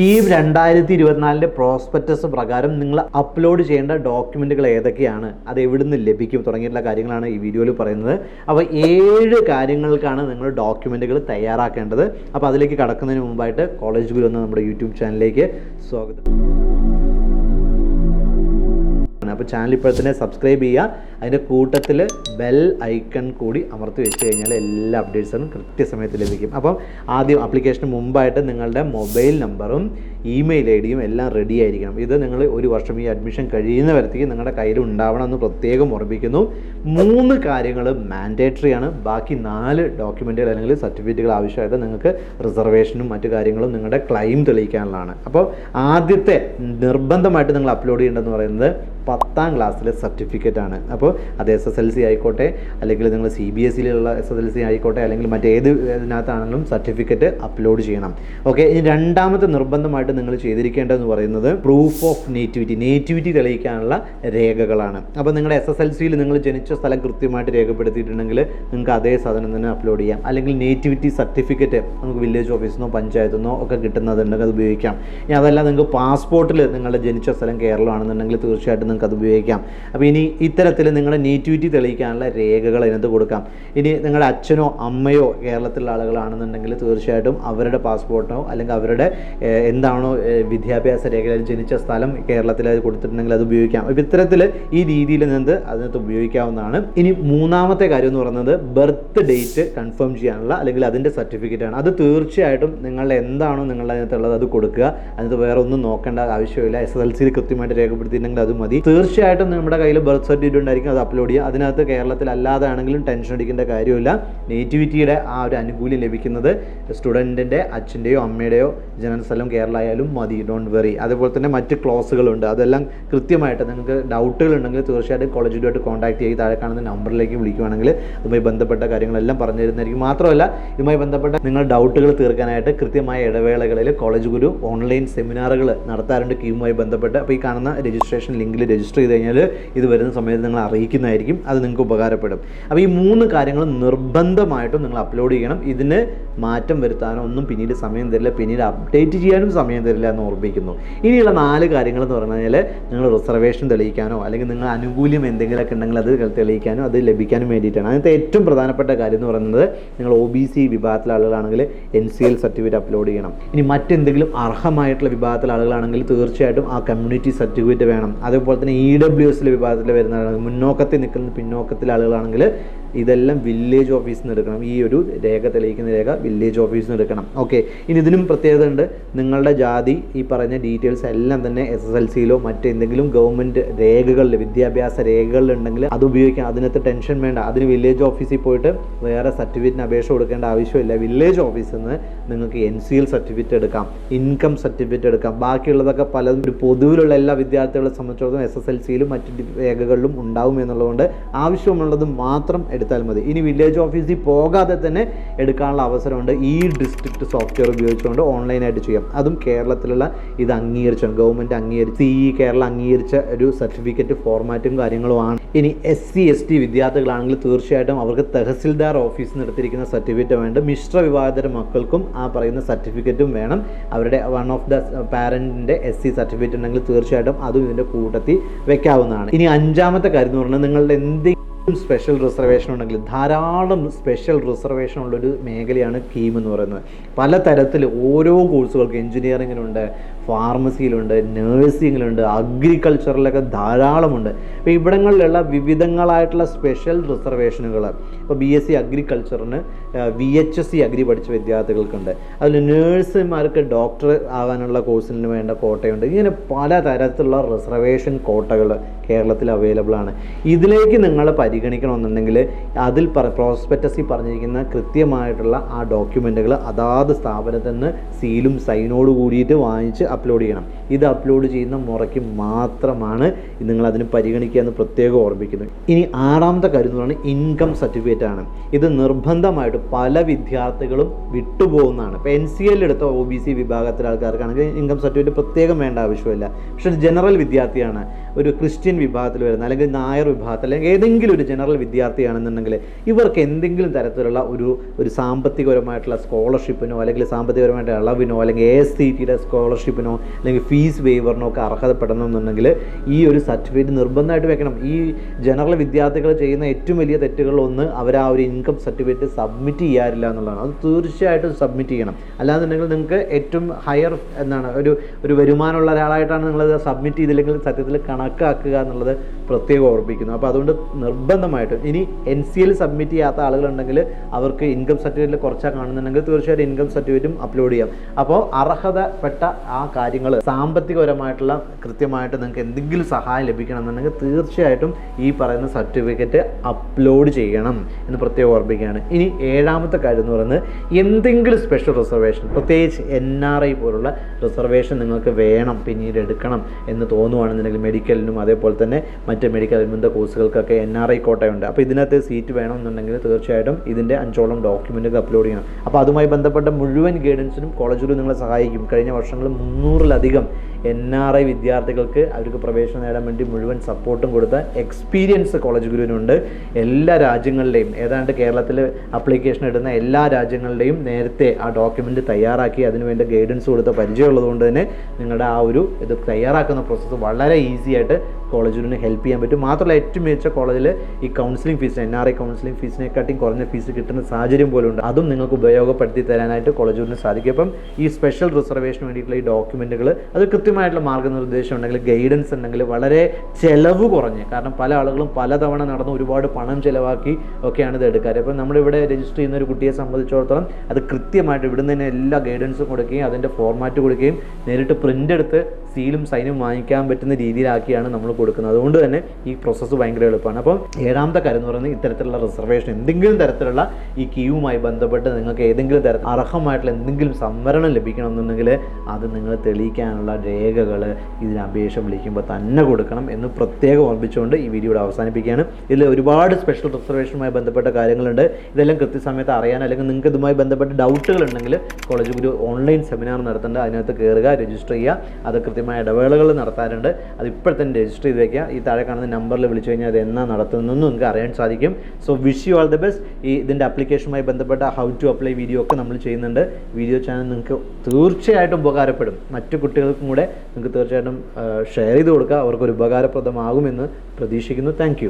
Kyiv രണ്ടായിരത്തി ഇരുപത്തിനാലിന്റെ prospectus പ്രകാരം നിങ്ങൾ അപ്ലോഡ് ചെയ്യേണ്ട ഡോക്യുമെന്റുകൾ ഏതൊക്കെയാണ്? അത് എവിടുന്ന് ലഭിക്കും? തുടങ്ങിയിട്ടുള്ള കാര്യങ്ങളാണ് ഈ വീഡിയോയിൽ പറയുന്നത്. അപ്പോൾ ഏഴ് കാര്യങ്ങൾക്കാണ് നിങ്ങൾ ഡോക്യുമെന്റുകൾ തയ്യാറാക്കേണ്ടത്. അപ്പോൾ അതിലേക്ക് കടക്കുന്നതിന് മുമ്പായിട്ട് കോളേജ് ഗുരു എന്ന നമ്മുടെ യൂട്യൂബ് ചാനലിലേക്ക് സ്വാഗതം. അപ്പോൾ ചാനൽ ഇപ്പോൾ തന്നെ സബ്സ്ക്രൈബ് ചെയ്യുക. അതിന്റെ കൂട്ടത്തിൽ ബെൽ ഐക്കൺ കൂടി അമർത്തി വെച്ച് കഴിഞ്ഞാൽ എല്ലാ അപ്ഡേറ്റ്സും കൃത്യസമയത്ത് ലഭിക്കും. അപ്പം ആദ്യം ആപ്ലിക്കേഷന് മുമ്പായിട്ട് നിങ്ങളുടെ മൊബൈൽ നമ്പറും ഇമെയിൽ ഐ ഡിയും എല്ലാം റെഡി ആയിരിക്കണം. ഇത് നിങ്ങൾ ഒരു വർഷം ഈ അഡ്മിഷൻ കഴിയുന്ന വരത്തേക്ക് നിങ്ങളുടെ കയ്യിൽ ഉണ്ടാവണം എന്ന് പ്രത്യേകം ഓർമ്മിക്കുന്നു മൂന്ന് കാര്യങ്ങൾ മാൻഡേറ്ററി ആണ്. ബാക്കി നാല് ഡോക്യുമെന്റുകൾ അല്ലെങ്കിൽ സർട്ടിഫിക്കറ്റുകൾ ആവശ്യമായിട്ട് നിങ്ങൾക്ക് റിസർവേഷനും മറ്റു കാര്യങ്ങളും നിങ്ങളുടെ ക്ലെയിം തെളിയിക്കാനുള്ളതാണ്. അപ്പോൾ ആദ്യത്തെ നിർബന്ധമായിട്ട് നിങ്ങൾ അപ്ലോഡ് ചെയ്യേണ്ടതെന്ന് പറയുന്നത് പത്താം ക്ലാസ്സിലെ സർട്ടിഫിക്കറ്റ് ആണ്. അപ്പോൾ അത് എസ് എസ് എൽ സി ആയിക്കോട്ടെ അല്ലെങ്കിൽ നിങ്ങൾ സി ബി എസ് സിയിലുള്ള എസ് എസ് എൽ സി ആയിക്കോട്ടെ അല്ലെങ്കിൽ മറ്റേത് ഇതിനകത്താണെങ്കിലും സർട്ടിഫിക്കറ്റ് അപ്ലോഡ് ചെയ്യണം. ഓക്കെ ഇനി രണ്ടാമത്തെ നിർബന്ധമായിട്ട് നിങ്ങൾ ചെയ്തിരിക്കേണ്ടതെന്ന് പറയുന്നത് പ്രൂഫ് ഓഫ് നേറ്റിവിറ്റി നേറ്റിവിറ്റി തെളിയിക്കാനുള്ള രേഖകളാണ്. അപ്പോൾ നിങ്ങളുടെ എസ് എസ് എൽ സിയിൽ നിങ്ങൾ ജനിച്ച സ്ഥലം കൃത്യമായിട്ട് രേഖപ്പെടുത്തിയിട്ടുണ്ടെങ്കിൽ നിങ്ങൾക്ക് അതേ സാധനം തന്നെ അപ്ലോഡ് ചെയ്യാം. അല്ലെങ്കിൽ നേറ്റിവിറ്റി സർട്ടിഫിക്കറ്റ് നമുക്ക് വില്ലേജ് ഓഫീസിൽ നിന്നോ പഞ്ചായത്തിൽ നിന്നോ ഒക്കെ കിട്ടുന്നതുണ്ടെങ്കിൽ അത് ഉപയോഗിക്കാം. ഇനി അതല്ല നിങ്ങൾക്ക് പാസ്പോർട്ടിൽ നിങ്ങളുടെ ജനിച്ച സ്ഥലം കേരളമാണെന്നുണ്ടെങ്കിൽ തീർച്ചയായിട്ടും നിങ്ങൾക്ക് അത് ഉപയോഗിക്കാം. അപ്പോൾ ഇനി ഇത്തരത്തിൽ നിങ്ങളുടെ നേറ്റിവിറ്റി തെളിയിക്കാനുള്ള രേഖകൾ അതിനകത്ത് കൊടുക്കാം. ഇനി നിങ്ങളുടെ അച്ഛനോ അമ്മയോ കേരളത്തിലുള്ള ആളുകളാണെന്നുണ്ടെങ്കിൽ തീർച്ചയായിട്ടും അവരുടെ പാസ്പോർട്ടോ അല്ലെങ്കിൽ അവരുടെ എന്താണോ ഏഹ്, വിദ്യാഭ്യാസ രേഖയിൽ ജനിച്ച സ്ഥലം കേരളത്തിൽ അത് കൊടുത്തിട്ടുണ്ടെങ്കിൽ അത് ഉപയോഗിക്കാം. അപ്പം ഇത്തരത്തിൽ ഈ രീതിയിൽ നിന്ന് അതിനകത്ത് ഉപയോഗിക്കാവുന്നതാണ്. ഇനി മൂന്നാമത്തെ കാര്യം എന്ന് പറയുന്നത് ബർത്ത് ഡേറ്റ് കൺഫേം ചെയ്യാനുള്ള അല്ലെങ്കിൽ അതിന്റെ സർട്ടിഫിക്കറ്റ് ആണ്. അത് തീർച്ചയായിട്ടും നിങ്ങളുടെ എന്താണോ നിങ്ങളുടെ അതിനകത്തുള്ളത് അത് കൊടുക്കുക. അതിനകത്ത് വേറെ ഒന്നും നോക്കേണ്ട ആവശ്യമില്ല. എസ് എസ് എൽ സിയിൽ കൃത്യമായിട്ട് രേഖപ്പെടുത്തിയിട്ടുണ്ടെങ്കിൽ അത് മതി. തീർച്ചയായിട്ടും നമ്മുടെ കയ്യിൽ ബർത്ത് സർട്ടിഫിക്കറ്റ് ഉണ്ടായിരിക്കും അത് അപ്ലോഡ് ചെയ്യുക. അതിനകത്ത് കേരളത്തിൽ അല്ലാതെ ആണെങ്കിലും ടെൻഷൻ അടിക്കേണ്ട കാര്യമില്ല. നേറ്റിവിറ്റിയുടെ ആ ഒരു അനുകൂല്യം ലഭിക്കുന്നത് സ്റ്റുഡന്റിന്റെ അച്ഛന്റെയോ അമ്മയുടെയോ ജനനസ്ഥലം കേരള ആയാലും മതി ഡോണ്ട് വെറി അതേപോലെ തന്നെ മറ്റ് ക്ലോസുകളുണ്ട് അതെല്ലാം കൃത്യമായിട്ട് നിങ്ങൾക്ക് ഡൗട്ടുകൾ ഉണ്ടെങ്കിൽ തീർച്ചയായിട്ടും കോളേജിലുമായിട്ട് കോൺടാക്ട് ചെയ്ത് താഴെ കാണുന്ന നമ്പറിലേക്ക് വിളിക്കുവാണെങ്കിൽ അതുമായി ബന്ധപ്പെട്ട കാര്യങ്ങളെല്ലാം പറഞ്ഞു തരുന്നതായിരിക്കും. മാത്രമല്ല ഇതുമായി ബന്ധപ്പെട്ട നിങ്ങൾ ഡൗട്ടുകൾ തീർക്കാനായിട്ട് കൃത്യമായ ഇടവേളകളിൽ കോളേജ് ഗുരു ഓൺലൈൻ സെമിനാറുകൾ നടത്താറുണ്ട്. കീമുമായി ബന്ധപ്പെട്ട്. അപ്പോൾ ഈ കാണുന്ന രജിസ്ട്രേഷൻ ലിങ്കിൽ രജിസ്റ്റർ ചെയ്ത് കഴിഞ്ഞാൽ ഇത് വരുന്ന സമയത്ത് നിങ്ങൾ അറിയിക്കുന്നതായിരിക്കും. അത് നിങ്ങൾക്ക് ഉപകാരപ്പെടും. അപ്പോൾ ഈ മൂന്ന് കാര്യങ്ങൾ നിർബന്ധമായിട്ടും നിങ്ങൾ അപ്ലോഡ് ചെയ്യണം. ഇതിന് മാറ്റം വരുത്താനോ ഒന്നും പിന്നീട് സമയം തരില്ല. പിന്നീട് അപ്ഡേറ്റ് ചെയ്യാനും സമയം തരില്ല എന്ന് ഓർമ്മിക്കുന്നു ഇനിയുള്ള നാല് കാര്യങ്ങൾ എന്ന് പറഞ്ഞു കഴിഞ്ഞാൽ നിങ്ങൾ റിസർവേഷൻ തെളിയിക്കാനോ അല്ലെങ്കിൽ നിങ്ങൾ അനുകൂല്യം എന്തെങ്കിലുമൊക്കെ ഉണ്ടെങ്കിൽ അത് തെളിയിക്കാനോ അത് ലഭിക്കാനും വേണ്ടിയിട്ടാണ്. അതിനകത്ത് ഏറ്റവും പ്രധാനപ്പെട്ട കാര്യം എന്ന് പറയുന്നത് നിങ്ങൾ ഒ ബി സി വിഭാഗത്തിലെ ആളുകളാണെങ്കിൽ N C L certificate upload ചെയ്യണം. ഇനി മറ്റെന്തെങ്കിലും അർഹമായിട്ടുള്ള വിഭാഗത്തിലെ ആളുകളാണെങ്കിൽ തീർച്ചയായിട്ടും ആ കമ്മ്യൂണിറ്റി സർട്ടിഫിക്കറ്റ് വേണം. അതേപോലെ തന്നെ ഇ ഡബ്ല്യു എസിലെ വിഭാഗത്തിൽ വരുന്ന മുന്നോക്കത്തിൽ നിൽക്കുന്ന പിന്നോക്കത്തിലെ ആളുകളാണെങ്കിൽ ഇതെല്ലാം വില്ലേജ് ഓഫീസിൽ നിന്ന് എടുക്കണം. ഈ ഒരു രേഖ തെളിയിക്കുന്ന രേഖ വില്ലേജ് ഓഫീസിൽ നിന്ന് എടുക്കണം. ഓക്കെ ഇനി ഇതിനും പ്രത്യേകത ഉണ്ട്. നിങ്ങളുടെ ജാതി ഈ പറഞ്ഞ ഡീറ്റെയിൽസ് എല്ലാം തന്നെ എസ് എസ് എൽ സിയിലോ മറ്റെന്തെങ്കിലും ഗവൺമെന്റ് രേഖകളിൽ വിദ്യാഭ്യാസ രേഖകളിലുണ്ടെങ്കിൽ അത് ഉപയോഗിക്കാം അതിനകത്ത് ടെൻഷൻ വേണ്ട. അതിന് വില്ലേജ് ഓഫീസിൽ പോയിട്ട് വേറെ സർട്ടിഫിക്കറ്റിന് അപേക്ഷ കൊടുക്കേണ്ട ആവശ്യമില്ല. വില്ലേജ് ഓഫീസിൽ നിന്ന് നിങ്ങൾക്ക് എൻ സി എൽ സർട്ടിഫിക്കറ്റ് എടുക്കാം. ഇൻകം സർട്ടിഫിക്കറ്റ് എടുക്കാം. ബാക്കിയുള്ളതൊക്കെ പലതും ഒരു പൊതുവിലുള്ള എല്ലാ വിദ്യാർത്ഥികളെ സംബന്ധിച്ചിടത്തോളം എസ് എസ് എൽ സിയിലും മറ്റ് രേഖകളിലും ഉണ്ടാവും എന്നുള്ളതുകൊണ്ട് ആവശ്യമുള്ളത് മാത്രം എടുത്താൽ മതി. ഇനി വില്ലേജ് ഓഫീസിൽ പോകാതെ തന്നെ എടുക്കാനുള്ള അവസരമുണ്ട്. ഈ ഡിസ്ട്രിക്ട് സോഫ്റ്റ്വെയർ ഉപയോഗിച്ചുകൊണ്ട് ഓൺലൈനായിട്ട് ചെയ്യാം. അതും കേരളത്തിലുള്ള ഇത് അംഗീകരിച്ചാണ്. ഗവൺമെന്റ് അംഗീകരിച്ച് ഈ കേരളം അംഗീകരിച്ച ഒരു സർട്ടിഫിക്കറ്റ് ഫോർമാറ്റും കാര്യങ്ങളുമാണ്. ഇനി എസ് സി എസ് ടി വിദ്യാർത്ഥികളാണെങ്കിൽ തീർച്ചയായിട്ടും അവർക്ക് തഹസിൽദാർ ഓഫീസിൽ നിന്ന് എടുത്തിരിക്കുന്ന സർട്ടിഫിക്കറ്റ് വേണ്ട. മിശ്ര വിഭാഗത്തിന്റെ മക്കൾക്കും ആ പറയുന്ന സർട്ടിഫിക്കറ്റും വേണം. അവരുടെ വൺ ഓഫ് ദ പാരന്റിന്റെ എസ് സി സർട്ടിഫിക്കറ്റ് ഉണ്ടെങ്കിൽ തീർച്ചയായിട്ടും അതും ഇതിന്റെ കൂട്ടത്തിൽ വെക്കാവുന്നതാണ്. ഇനി അഞ്ചാമത്തെ കാര്യം എന്ന് പറഞ്ഞാൽ നിങ്ങളുടെ എന്തെങ്കിലും സ്പെഷ്യൽ റിസർവേഷൻ ഉണ്ടെങ്കിൽ ധാരാളം സ്പെഷ്യൽ റിസർവേഷൻ ഉള്ളൊരു മേഖലയാണ് കീം എന്ന് പറയുന്നത്. പല തരത്തിൽ ഓരോ കോഴ്സുകൾക്ക് എഞ്ചിനീയറിങ്ങിലുണ്ട് ഫാർമസിയിലുണ്ട് നേഴ്സിങ്ങിലുണ്ട് അഗ്രികൾച്ചറിലൊക്കെ ധാരാളമുണ്ട്. അപ്പോൾ ഇവിടങ്ങളിലുള്ള വിവിധങ്ങളായിട്ടുള്ള സ്പെഷ്യൽ റിസർവേഷനുകൾ ഇപ്പോൾ B S C അഗ്രികൾച്ചറിന് V H S C agri പഠിച്ച വിദ്യാർത്ഥികൾക്കുണ്ട്. അതിൽ നേഴ്സുമാർക്ക് ഡോക്ടർ ആകാനുള്ള കോഴ്സിന് വേണ്ട കോട്ടയുണ്ട്. ഇങ്ങനെ പല തരത്തിലുള്ള റിസർവേഷൻ കോട്ടകൾ കേരളത്തിൽ അവൈലബിൾ ആണ്. ഇതിലേക്ക് നിങ്ങൾ പരിഗണിക്കണമെന്നുണ്ടെങ്കിൽ അതിൽ പ്രോസ്പെക്ടസിൽ പറഞ്ഞിരിക്കുന്ന കൃത്യമായിട്ടുള്ള ആ ഡോക്യുമെന്റുകൾ അതാത് സ്ഥാപനത്തിൽ നിന്ന് സീലും സൈനോട് കൂടിയിട്ട് വാങ്ങിച്ച് അപ്ലോഡ് ചെയ്യണം. ഇത് അപ്ലോഡ് ചെയ്യുന്ന മുറയ്ക്ക് മാത്രമാണ് നിങ്ങൾ അതിന് പരിഗണിക്കുക എന്ന് പ്രത്യേകം ഓർമ്മിക്കുന്നു ഇനി ആറാമത്തെ കാര്യം എന്ന് പറയുന്നത് ഇൻകം സർട്ടിഫിക്കറ്റ് ആണ്. ഇത് നിർബന്ധമായിട്ട് പല വിദ്യാർത്ഥികളും വിട്ടുപോകുന്നതാണ്. ഇപ്പോൾ എൻ സി എൽ എടുത്ത ഒ ബി സി വിഭാഗത്തിലെ ആൾക്കാർക്കാണെങ്കിൽ ഇൻകം സർട്ടിഫിക്കറ്റ് പ്രത്യേകം വേണ്ട ആവശ്യമില്ല. പക്ഷേ ജനറൽ വിദ്യാർത്ഥിയാണ്. ഒരു ക്രിസ്ത്യൻ വിഭാഗത്തിൽ വരുന്ന അല്ലെങ്കിൽ നായർ വിഭാഗത്തിൽ അല്ലെങ്കിൽ ഏതെങ്കിലും ഒരു ജനറൽ വിദ്യാർത്ഥിയാണെന്നുണ്ടെങ്കിൽ ഇവർക്ക് എന്തെങ്കിലും തരത്തിലുള്ള ഒരു ഒരു സാമ്പത്തികപരമായിട്ടുള്ള സ്കോളർഷിപ്പിനോ അല്ലെങ്കിൽ സാമ്പത്തികപരമായിട്ട് ഇളവിനോ അല്ലെങ്കിൽ എ എസ് സി ടിയുടെ സ്കോളർഷിപ്പിനോ അല്ലെങ്കിൽ ഫീസ് വേവറിനോ ഒക്കെ അർഹതപ്പെടണമെന്നുണ്ടെങ്കിൽ ഈ ഒരു സർട്ടിഫിക്കറ്റ് നിർബന്ധമായിട്ട് വെക്കണം. ഈ ജനറൽ വിദ്യാർത്ഥികൾ ചെയ്യുന്ന ഏറ്റവും വലിയ തെറ്റുകളൊന്ന് അവർ ആ ഒരു ഇൻകം സർട്ടിഫിക്കറ്റ് സബ്മിറ്റ് ചെയ്യാറില്ല എന്നുള്ളതാണ്. അത് തീർച്ചയായിട്ടും സബ്മിറ്റ് ചെയ്യണം. അല്ലാന്നുണ്ടെങ്കിൽ നിങ്ങൾക്ക് ഏറ്റവും ഹയർ എന്താണ് ഒരു ഒരു വരുമാനമുള്ള ഒരാളായിട്ടാണ് നിങ്ങളത് സബ്മിറ്റ് ചെയ്തില്ലെങ്കിൽ സത്യത്തിൽ കണക്കാക്കുക എന്നുള്ളത് പ്രത്യേകം ഓർമ്മിപ്പിക്കുന്നു. അപ്പോൾ അതുകൊണ്ട് നിർബന്ധമായിട്ടും ഇനി എൻ സി എൽ സബ്മിറ്റ് ചെയ്യാത്ത ആളുകളുണ്ടെങ്കിൽ അവർക്ക് ഇൻകം സർട്ടിഫിക്കറ്റിൽ കുറച്ചാൽ കാണുന്നുണ്ടെങ്കിൽ തീർച്ചയായിട്ടും ഇൻകം സർട്ടിഫിക്കറ്റും അപ്ലോഡ് ചെയ്യാം. അപ്പോൾ അർഹതപ്പെട്ട ആ കാര്യങ്ങൾ സാമ്പത്തികപരമായിട്ടുള്ള കൃത്യമായിട്ട് നിങ്ങൾക്ക് എന്തെങ്കിലും സഹായം ലഭിക്കണമെന്നുണ്ടെങ്കിൽ തീർച്ചയായിട്ടും ഈ പറയുന്ന സർട്ടിഫിക്കറ്റ് അപ്ലോഡ് ചെയ്യണം എന്ന് പ്രത്യേകം ഓർമ്മിക്കുകയാണ് ഇനി ഏഴാമത്തെ കാര്യം എന്ന് പറയുന്നത് എന്തെങ്കിലും സ്പെഷ്യൽ റിസർവേഷൻ പ്രത്യേകിച്ച് എൻ ആർ ഐ പോലുള്ള റിസർവേഷൻ നിങ്ങൾക്ക് വേണം പിന്നീട് എടുക്കണം എന്ന് തോന്നുവാണെന്നുണ്ടെങ്കിൽ മെഡിക്കലിനും അതേപോലെ തന്നെ മറ്റ് മെഡിക്കൽ അനുബന്ധ കോഴ്സുകൾക്കൊക്കെ എൻ ആർ ഐ കോട്ടയുണ്ട്. അപ്പോൾ ഇതിനകത്ത് സീറ്റ് വേണമെന്നുണ്ടെങ്കിൽ തീർച്ചയായിട്ടും ഇതിന്റെ അഞ്ചോളം ഡോക്യുമെന്റുകൾ അപ്ലോഡ് ചെയ്യണം. അപ്പോൾ അതുമായി ബന്ധപ്പെട്ട മുഴുവൻ ഗൈഡൻസിനും കോളേജുകൾ നിങ്ങളെ സഹായിക്കും. കഴിഞ്ഞ വർഷങ്ങളിൽ മുന്നൂറിലധികം എൻ ആർ ഐ വിദ്യാർത്ഥികൾക്ക് അവർക്ക് പ്രവേശനം നേടാൻ വേണ്ടി മുഴുവൻ സപ്പോർട്ടും കൊടുത്ത എക്സ്പീരിയൻസ് കോളേജ് ഗുരുവിനുണ്ട്. എല്ലാ രാജ്യങ്ങളിലെയും ഏതാണ്ട് കേരളത്തിൽ അപ്ലിക്കേഷൻ ഇടുന്ന എല്ലാ രാജ്യങ്ങളുടെയും നേരത്തെ ആ ഡോക്യുമെന്റ് തയ്യാറാക്കി അതിനുവേണ്ട ഗൈഡൻസ് കൊടുത്ത പരിചയമുള്ളതുകൊണ്ട് തന്നെ നിങ്ങളുടെ ആ ഒരു ഇത് തയ്യാറാക്കുന്ന പ്രോസസ്സ് വളരെ ഈസി ആയിട്ട് കോളേജിന് ഹെൽപ്പ് ചെയ്യാൻ പറ്റും. മാത്രമല്ല ഏറ്റവും മികച്ച കോളേജിൽ ഈ counselling fees N R I counselling ഫീസിനെക്കാട്ടിയും കുറഞ്ഞ ഫീസ് കിട്ടുന്ന സാഹചര്യം പോലും ഉണ്ട്. അതും നിങ്ങൾക്ക് ഉപയോഗപ്പെടുത്തി തരാനായിട്ട് കോളേജിന് സാധിക്കും. അപ്പം ഈ സ്പെഷ്യൽ റിസർവേഷന് വേണ്ടിയിട്ടുള്ള ഈ ഡോക്യുമെന്റുകൾ അത് കൃത്യമായിട്ടുള്ള മാർഗനിർദ്ദേശം ഉണ്ടെങ്കിൽ ഗൈഡൻസ് ഉണ്ടെങ്കിൽ വളരെ ചിലവ് കുറഞ്ഞ് കാരണം പല ആളുകളും പലതവണ നടന്ന് ഒരുപാട് പണം ചിലവാക്കി ഒക്കെയാണ് ഇത് എടുക്കാറ്. അപ്പം നമ്മളിവിടെ രജിസ്റ്റർ ചെയ്യുന്ന ഒരു കുട്ടിയെ സംബന്ധിച്ചിടത്തോളം അത് കൃത്യമായിട്ട് ഇവിടുന്ന് തന്നെ എല്ലാ ഗൈഡൻസും കൊടുക്കുകയും അതിന്റെ ഫോർമാറ്റ് കൊടുക്കുകയും നേരിട്ട് പ്രിന്റ് എടുത്ത് സീലും സൈനും വാങ്ങിക്കാൻ പറ്റുന്ന രീതിയിലാക്കിയാണ് നമ്മൾ കൊടുക്കുന്നത്. അതുകൊണ്ട് തന്നെ ഈ പ്രോസസ്സ് ഭയങ്കര എളുപ്പമാണ്. അപ്പം ഏഴാമത്തെ കാര്യം എന്ന് പറയുന്നത് ഇത്തരത്തിലുള്ള റിസർവേഷൻ എന്തെങ്കിലും തരത്തിലുള്ള ഈ ക്യൂവുമായി ബന്ധപ്പെട്ട് നിങ്ങൾക്ക് ഏതെങ്കിലും തരത്തിൽ അർഹമായിട്ടുള്ള എന്തെങ്കിലും സംവരണം ലഭിക്കണമെന്നുണ്ടെങ്കിൽ അത് നിങ്ങൾ തെളിയിക്കാനുള്ള രേഖകൾ ഇതിന് അപേക്ഷ വിളിക്കുമ്പോൾ തന്നെ കൊടുക്കണം എന്ന് പ്രത്യേകം ഓർമ്മിച്ചുകൊണ്ട് ഈ വീഡിയോ അവസാനിപ്പിക്കുകയാണ്. ഇതിൽ ഒരുപാട് സ്പെഷ്യൽ റിസർവേഷനുമായി ബന്ധപ്പെട്ട കാര്യങ്ങളുണ്ട്. ഇതെല്ലാം കൃത്യസമയത്ത് അറിയാൻ അല്ലെങ്കിൽ നിങ്ങൾക്ക് ഇതുമായി ബന്ധപ്പെട്ട ഡൗട്ടുകൾ ഉണ്ടെങ്കിൽ കോളേജ് ഒരു ഓൺലൈൻ സെമിനാർ നടത്തേണ്ട അതിനകത്ത് കയറുക രജിസ്റ്റർ ചെയ്യുക. അത് കൃത്യമായ ഇടവേളകൾ നടത്താറുണ്ട്. അത് ഇപ്പോൾ തന്നെ രജിസ്റ്റർ ചെയ്ത് വെക്കുക ഈ താഴെ കാണുന്ന നമ്പറിൽ വിളിച്ചു കഴിഞ്ഞാൽ അത് എന്നാ നടത്തുന്നതെന്ന് നിങ്ങൾക്ക് അറിയാൻ സാധിക്കും. So wish you all the best ഈ ഇതിന്റെ അപ്ലിക്കേഷനുമായി ബന്ധപ്പെട്ട ഹൗ ടു അപ്ലൈ വീഡിയോ ഒക്കെ നമ്മൾ ചെയ്യുന്നുണ്ട്. വീഡിയോ ചാനൽ നിങ്ങൾക്ക് തീർച്ചയായിട്ടും ഉപകാരപ്പെടും. മറ്റു കുട്ടികൾക്കും കൂടെ നിങ്ങൾക്ക് തീർച്ചയായിട്ടും ഷെയർ ചെയ്ത് കൊടുക്കുക. അവർക്കൊരു ഉപകാരപ്രദമാകുമെന്ന് പ്രതീക്ഷിക്കുന്നു. താങ്ക്